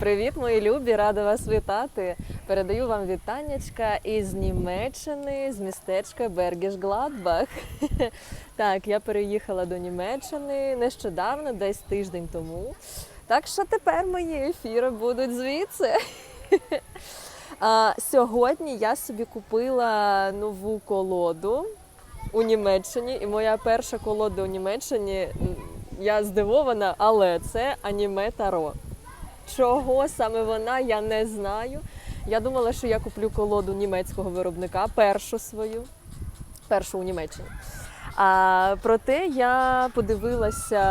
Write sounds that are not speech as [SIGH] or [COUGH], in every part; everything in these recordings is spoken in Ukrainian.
Привіт, мої любі! Рада вас вітати. Передаю вам вітаннячка із Німеччини, з містечка Бергіш Гладбах. [LAUGHS] Так, я переїхала до Німеччини нещодавно, десь тиждень тому. Так що тепер мої ефіри будуть звідси. [LAUGHS] А, сьогодні я собі купила нову колоду у Німеччині, і моя перша колода у Німеччині. Я здивована, але це аніме Таро. Чого саме вона, я не знаю. Я думала, що я куплю колоду німецького виробника, першу свою, першу у Німеччині. А проте я подивилася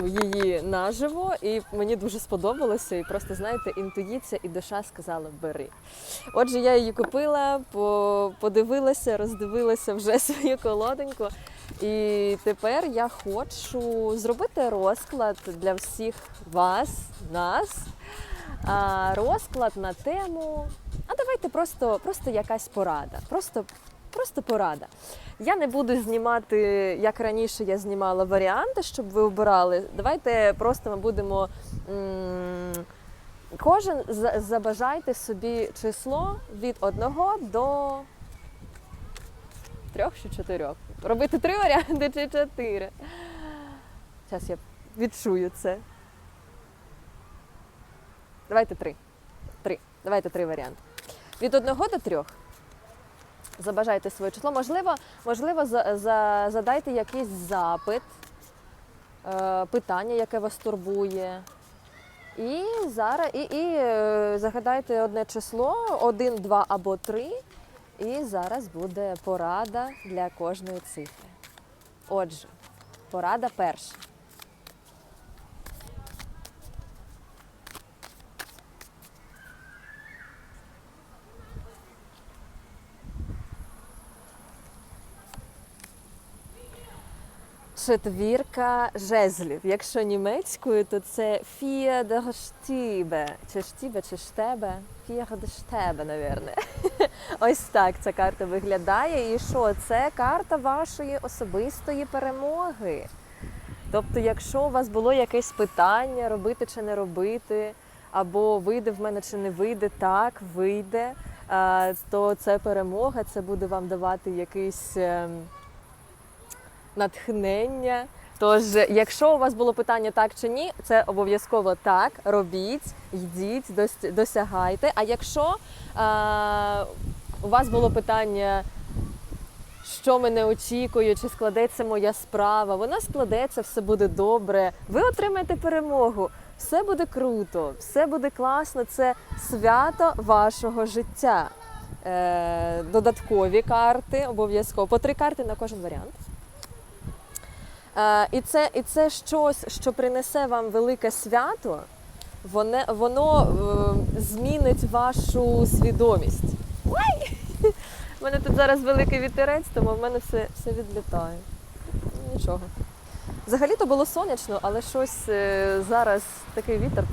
ну, її наживо, і мені дуже сподобалося. І просто знаєте, інтуїція і душа сказала бери. Отже, я її купила, подивилася, роздивилася вже [LAUGHS] свою колоденьку. І тепер я хочу зробити розклад для всіх вас, нас. Розклад на тему. А давайте просто, просто якась порада. Просто, просто порада. Я не буду знімати, як раніше я знімала варіанти, щоб ви обирали. Давайте просто ми будемо. Кожен забажайте собі число від 1 до трьох чи чотирьох. Робити три варіанти чи чотири. Зараз я відчую це. Давайте три. Три. Давайте три варіанти. Від одного до трьох. Забажайте своє число. Можливо, можливо, за, за, задайте якийсь запит, е, питання, яке вас турбує. І зараз і, і е, загадайте одне число, один, два або три. І зараз буде порада для кожної цифри. Отже, порада перша. Четвірка жезлів. Якщо німецькою, то це фієдерштібе. Чи штібе, чи штебе? Фієдерштебе, навірне. [LAUGHS] Ось так ця карта виглядає. І що? Це карта вашої особистої перемоги. Тобто, якщо у вас було якесь питання, робити чи не робити, або вийде в мене чи не вийде, так, вийде, то це перемога, це буде вам давати якийсь. Натхнення. Тож, якщо у вас було питання так чи ні, це обов'язково так. Робіть, йдіть, досягайте. А якщо а, у вас було питання, що мене очікує, чи складеться моя справа, вона складеться, все буде добре. Ви отримаєте перемогу. Все буде круто, все буде класно. Це свято вашого життя. Е, додаткові карти обов'язково. По три карти на кожен варіант. Е, І це, і це щось, що принесе вам велике свято, воно, воно е, змінить вашу свідомість. У мене тут зараз великий вітерець, тому в мене все, все відлітає. Нічого. Взагалі-то було сонячно, але щось е, зараз такий вітер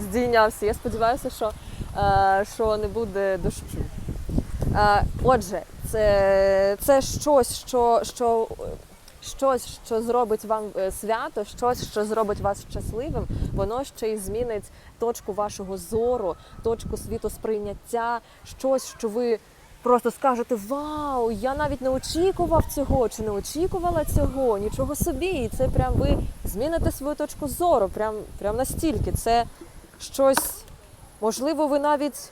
здійнявся. Я сподіваюся, що, що не буде дощу. Отже, це, це щось, що, що щось, що зробить вам е, свято, щось, що зробить вас щасливим, воно ще й змінить точку вашого зору, точку світосприйняття, щось, що ви просто скажете: Вау, я навіть не очікував цього, чи не очікувала цього, нічого собі. І це прям ви зміните свою точку зору, прям, прям настільки. Це щось, можливо, ви навіть.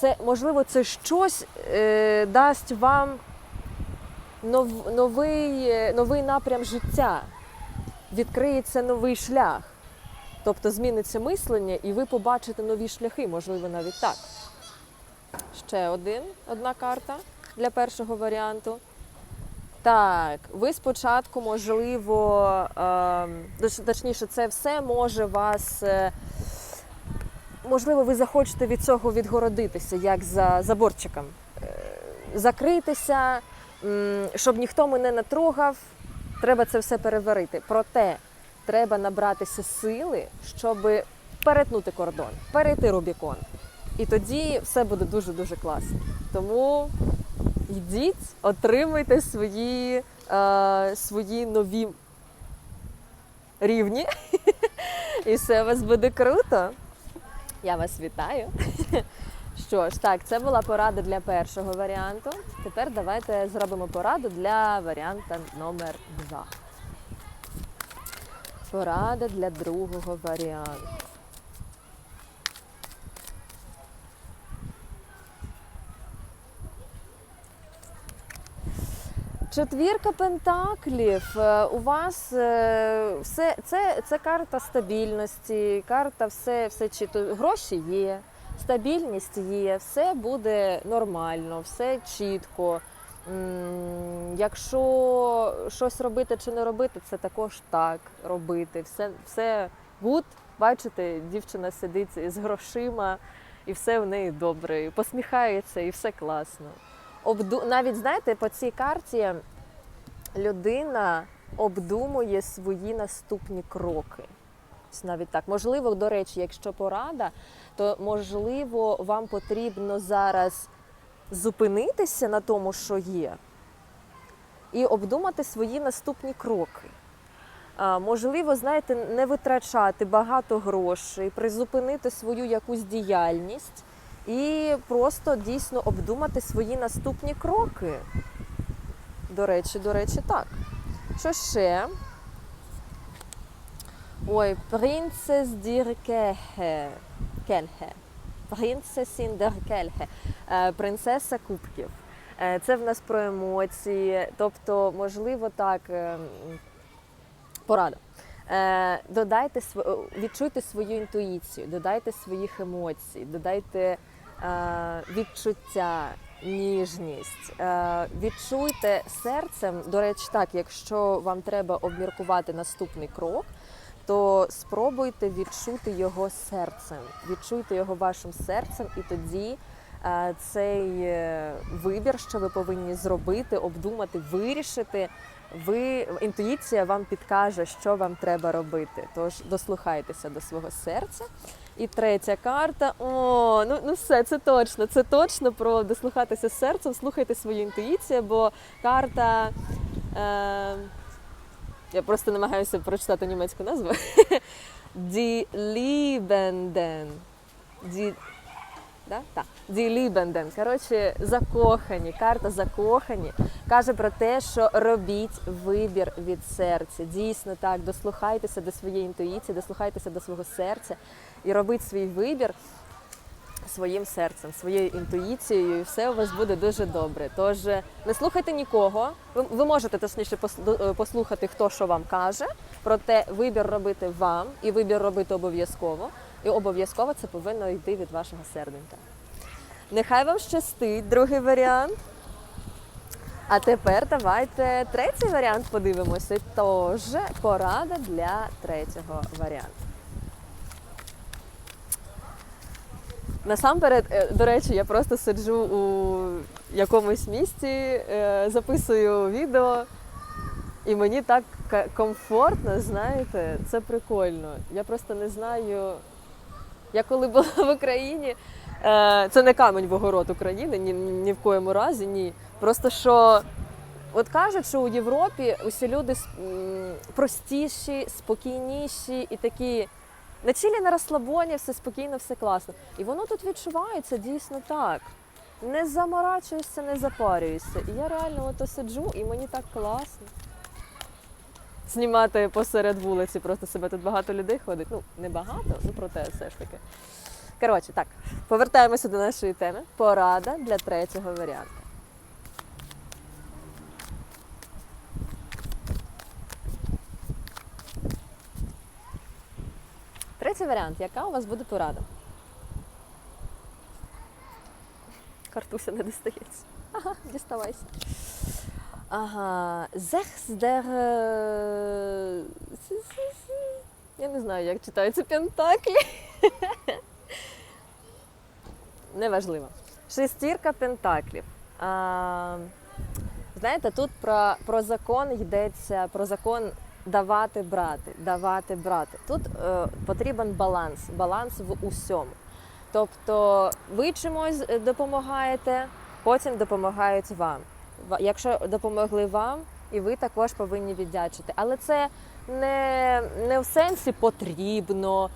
Це можливо, це щось е, дасть вам новий, е, новий напрям життя, відкриється новий шлях. Тобто зміниться мислення, і ви побачите нові шляхи, можливо, навіть так. Ще один, одна карта для першого варіанту. Так, ви спочатку, можливо, е, точніше, це все може вас. е, можливо, ви захочете від цього відгородитися, як за заборчиком. Е, закритися, щоб ніхто мене не трогав, треба це все переварити. Проте треба набратися сили, щоб перетнути кордон, перейти Рубікон. І тоді все буде дуже-дуже класно. Тому йдіть, отримуйте свої, е, свої нові рівні. [LAUGHS] і все у вас буде круто. Я вас вітаю. [LAUGHS] Що ж, так, це була порада для першого варіанту. Тепер давайте зробимо пораду для варіанта номер два. Порада для другого варіанту. Четвірка пентаклів. Е, У вас е, все це, це карта стабільності, карта все, все чітко. Гроші є, стабільність є, все буде нормально, все чітко. Якщо щось робити чи не робити, це також так робити. Все, все гуд. Бачите, дівчина сидить із грошима, і все в неї добре, і посміхається, і все класно. Обду... Навіть знаєте, по цій карті людина обдумує свої наступні кроки. Навіть так. Можливо, до речі, якщо порада, то можливо вам потрібно зараз зупинитися на тому, що є, і обдумати свої наступні кроки. Можливо, знаєте, не витрачати багато грошей, призупинити свою якусь діяльність і просто дійсно обдумати свої наступні кроки. До речі, до речі, так. Що ще? Ой, принцес діркехе. Кельхе. Принцесін деркельхе. Е, Принцеса кубків. Е, Це в нас про емоції. Тобто, можливо, так, е, порада. Е, Додайте відчуйте свою інтуїцію, додайте своїх емоцій, додайте відчуття, ніжність. Відчуйте серцем. До речі, так, якщо вам треба обміркувати наступний крок, то спробуйте відчути його серцем. Відчуйте його вашим серцем, і тоді е, цей е, вибір, що ви повинні зробити, обдумати, вирішити. Ви інтуїція вам підкаже, що вам треба робити. Тож дослухайтеся до свого серця. І третя карта. О, ну, ну все, це точно. Це точно про дослухатися серцем, слухайте свою інтуїцію, бо карта. Е, я просто намагаюся прочитати німецьку назву. [LAUGHS] Die Liebenden. Die, да? Так. Die Liebenden. Коротше, закохані. Карта закохані. Каже про те, що робіть вибір від серця. Дійсно так, дослухайтеся до своєї інтуїції, дослухайтеся до свого серця і робіть свій вибір своїм серцем, своєю інтуїцією, і все у вас буде дуже добре. Тож е, не слухайте нікого. Ви, ви можете точніше е, послухати, хто що вам каже. Проте вибір робити вам і вибір робити обов'язково. І обов'язково це повинно йти від вашого серденька. Нехай вам щастить, другий варіант. А тепер давайте третій варіант подивимося. Тож порада для третього варіанту. Насамперед, е, до речі, я просто сиджу у якомусь місці, е, записую відео, і мені так комфортно, знаєте, це прикольно. Я просто не знаю. Я коли була в Україні, е, це не камень в огород України, ні, ні в коєму разі, ні. Просто що, от кажуть, що у Європі усі люди простіші, спокійніші і такі на чилі на розслабоні, все спокійно, все класно. І воно тут відчувається дійсно так. Не заморачуєшся, не запарюєшся. І я реально ото сиджу, і мені так класно. Знімати посеред вулиці, просто себе тут багато людей ходить. Ну, не багато, ну проте все ж таки. Коротше, так, повертаємося до нашої теми. Порада для третього варіанту. Третій варіант. Яка у вас буде порада? Картуся не дістається. Ага, діставайся. Ага. Зехздер. е. Я не знаю, як читаються пентаклі. [LAUGHS] Неважливо. Шестірка пентаклів. А, знаєте, тут про, про закон йдеться, про закон давати брати, давати брати. Тут е, потрібен баланс, баланс в усьому. Тобто ви чимось е, допомагаєте, потім допомагають вам. Ва- Якщо допомогли вам, і ви також повинні віддячити. Але це не, не в сенсі потрібно,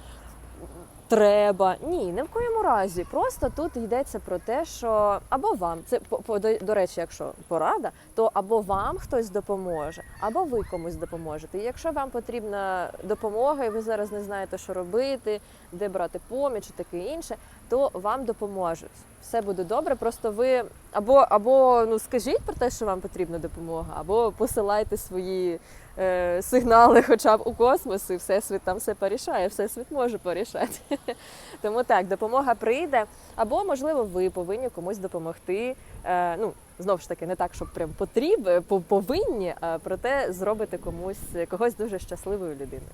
треба. Ні, не в коєму разі. Просто тут йдеться про те, що або вам, це по- до, до речі, якщо порада, то або вам хтось допоможе, або ви комусь допоможете. І якщо вам потрібна допомога, і ви зараз не знаєте, що робити, де брати поміч і таке інше, то вам допоможуть. Все буде добре. Просто ви або, або ну скажіть про те, що вам потрібна допомога, або посилайте свої е, сигнали, хоча б у космос, і всесвіт там все порішає, всесвіт може порішати. [LAUGHS] Тому так, допомога прийде, або можливо ви повинні комусь допомогти. Е, ну знову ж таки, не так, щоб прям потріб, по- повинні, а проте зробити комусь когось дуже щасливою людиною.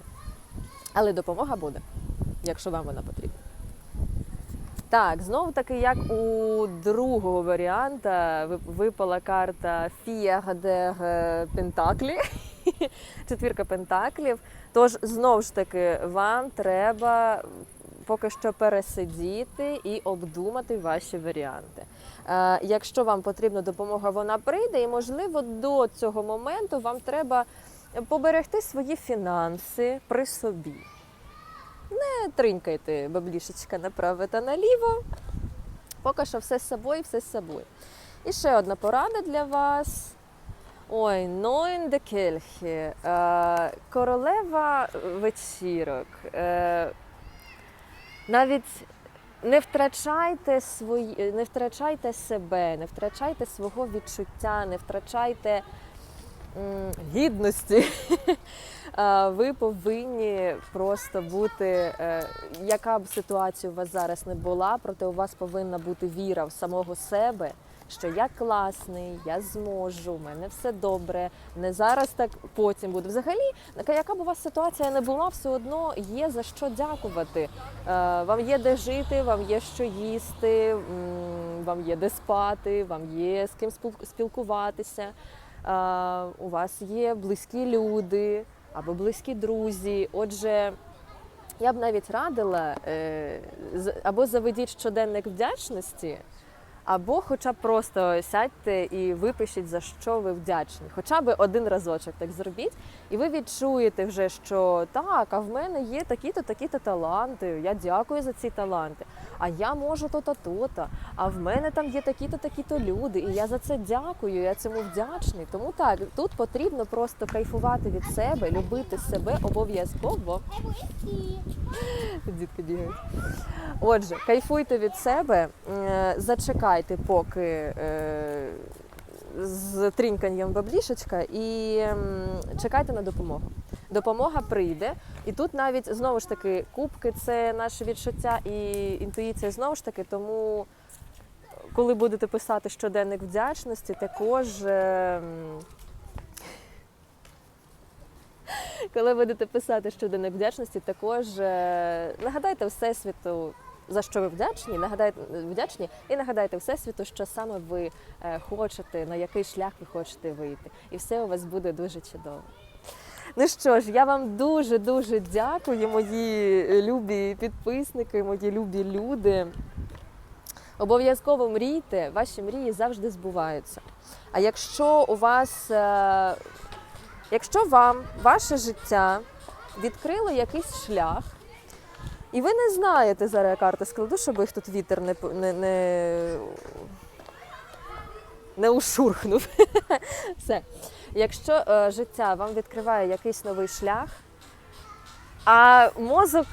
Але допомога буде, якщо вам вона потрібна. Так, знову таки, як у другого варіанта випала карта Фіаг де Пентаклі, [LAUGHS] четвірка пентаклів. Тож, знову ж таки, вам треба поки що пересидіти і обдумати ваші варіанти. Е, якщо вам потрібна допомога, вона прийде, і можливо до цього моменту вам треба поберегти свої фінанси при собі. Не тринькайте баблішечка направо та наліво. Поки що все з собою, все з собою. І ще одна порада для вас. Ой, Нойн де Кельхі, королева вечірок. Е, навіть не втрачайте свої, не втрачайте себе, не втрачайте свого відчуття, не втрачайте гідності. [LAUGHS] Ви повинні просто бути, е, яка б ситуація у вас зараз не була, проте у вас повинна бути віра в самого себе, що я класний, я зможу, у мене все добре. Не зараз, так потім буде. Взагалі, яка- б у вас ситуація не була, все одно є за що дякувати. Е, Вам є де жити, вам є що їсти, вам є де спати, вам є з ким спіл- спілкуватися. У вас є близькі люди або близькі друзі. Отже, я б навіть радила е, або заведіть щоденник вдячності, або хоча б просто сядьте і випишіть, за що ви вдячні. Хоча б один разочок так зробіть, і ви відчуєте вже, що так, а в мене є такі-то, такі-то таланти. Я дякую за ці таланти. А я можу то-то, то-то. А в мене там є такі-то, такі-то люди. І я за це дякую. Я цьому вдячний. Тому так, тут потрібно просто кайфувати від себе, любити себе обов'язково. Дітки бігають. Отже, кайфуйте від себе, е, зачекайте, поки е, з тріньканням баблішечка, і м, чекайте на допомогу. Допомога прийде, і тут навіть знову ж таки кубки це наше відчуття і інтуїція знову ж таки. Тому, коли будете писати щоденник вдячності, також. е, коли будете писати щоденник вдячності, також е, нагадайте Всесвіту, за що ви вдячні, нагадайте вдячні, і нагадайте Всесвіту, що саме ви е, хочете, на який шлях ви хочете вийти. І все у вас буде дуже чудово. Ну що ж, я вам дуже дуже дякую, мої любі підписники, мої любі люди. Обов'язково мрійте, ваші мрії завжди збуваються. А якщо у вас, е, якщо вам ваше життя відкрило якийсь шлях, і ви не знаєте, зараз я карти складу, щоб їх тут вітер не, не, не, не ушурхнув. [LAUGHS] Все. Якщо е, життя вам відкриває якийсь новий шлях, а мозок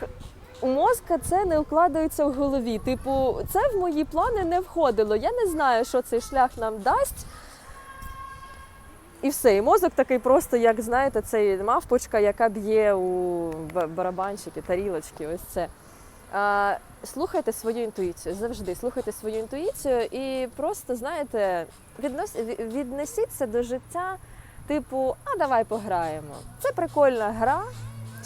у мозка це не укладається в голові. Типу, це в мої плани не входило. Я не знаю, що цей шлях нам дасть. І все, і мозок такий просто, як знаєте, цей мавпочка, яка б'є у ба- барабанчики, тарілочки, ось це. А, слухайте свою інтуїцію завжди. Слухайте свою інтуїцію і просто, знаєте, віднос, віднесіться до життя, типу, а давай пограємо. Це прикольна гра.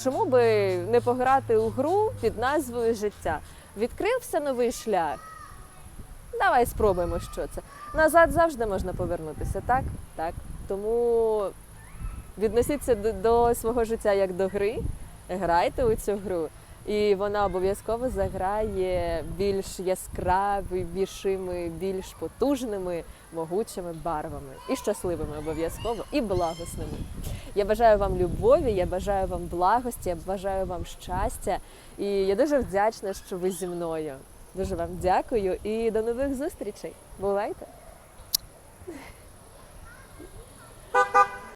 Чому би не пограти у гру під назвою Життя? Відкрився новий шлях. Давай спробуємо, що це. Назад завжди можна повернутися, так? Так. Тому відносіться до, до свого життя як до гри, грайте у цю гру. І вона обов'язково заграє більш яскравішими, більш потужними, могучими барвами і щасливими обов'язково, і благосними. Я бажаю вам любові, я бажаю вам благості, я бажаю вам щастя. І я дуже вдячна, що ви зі мною. Дуже вам дякую і до нових зустрічей. Бувайте! Ha ha ha!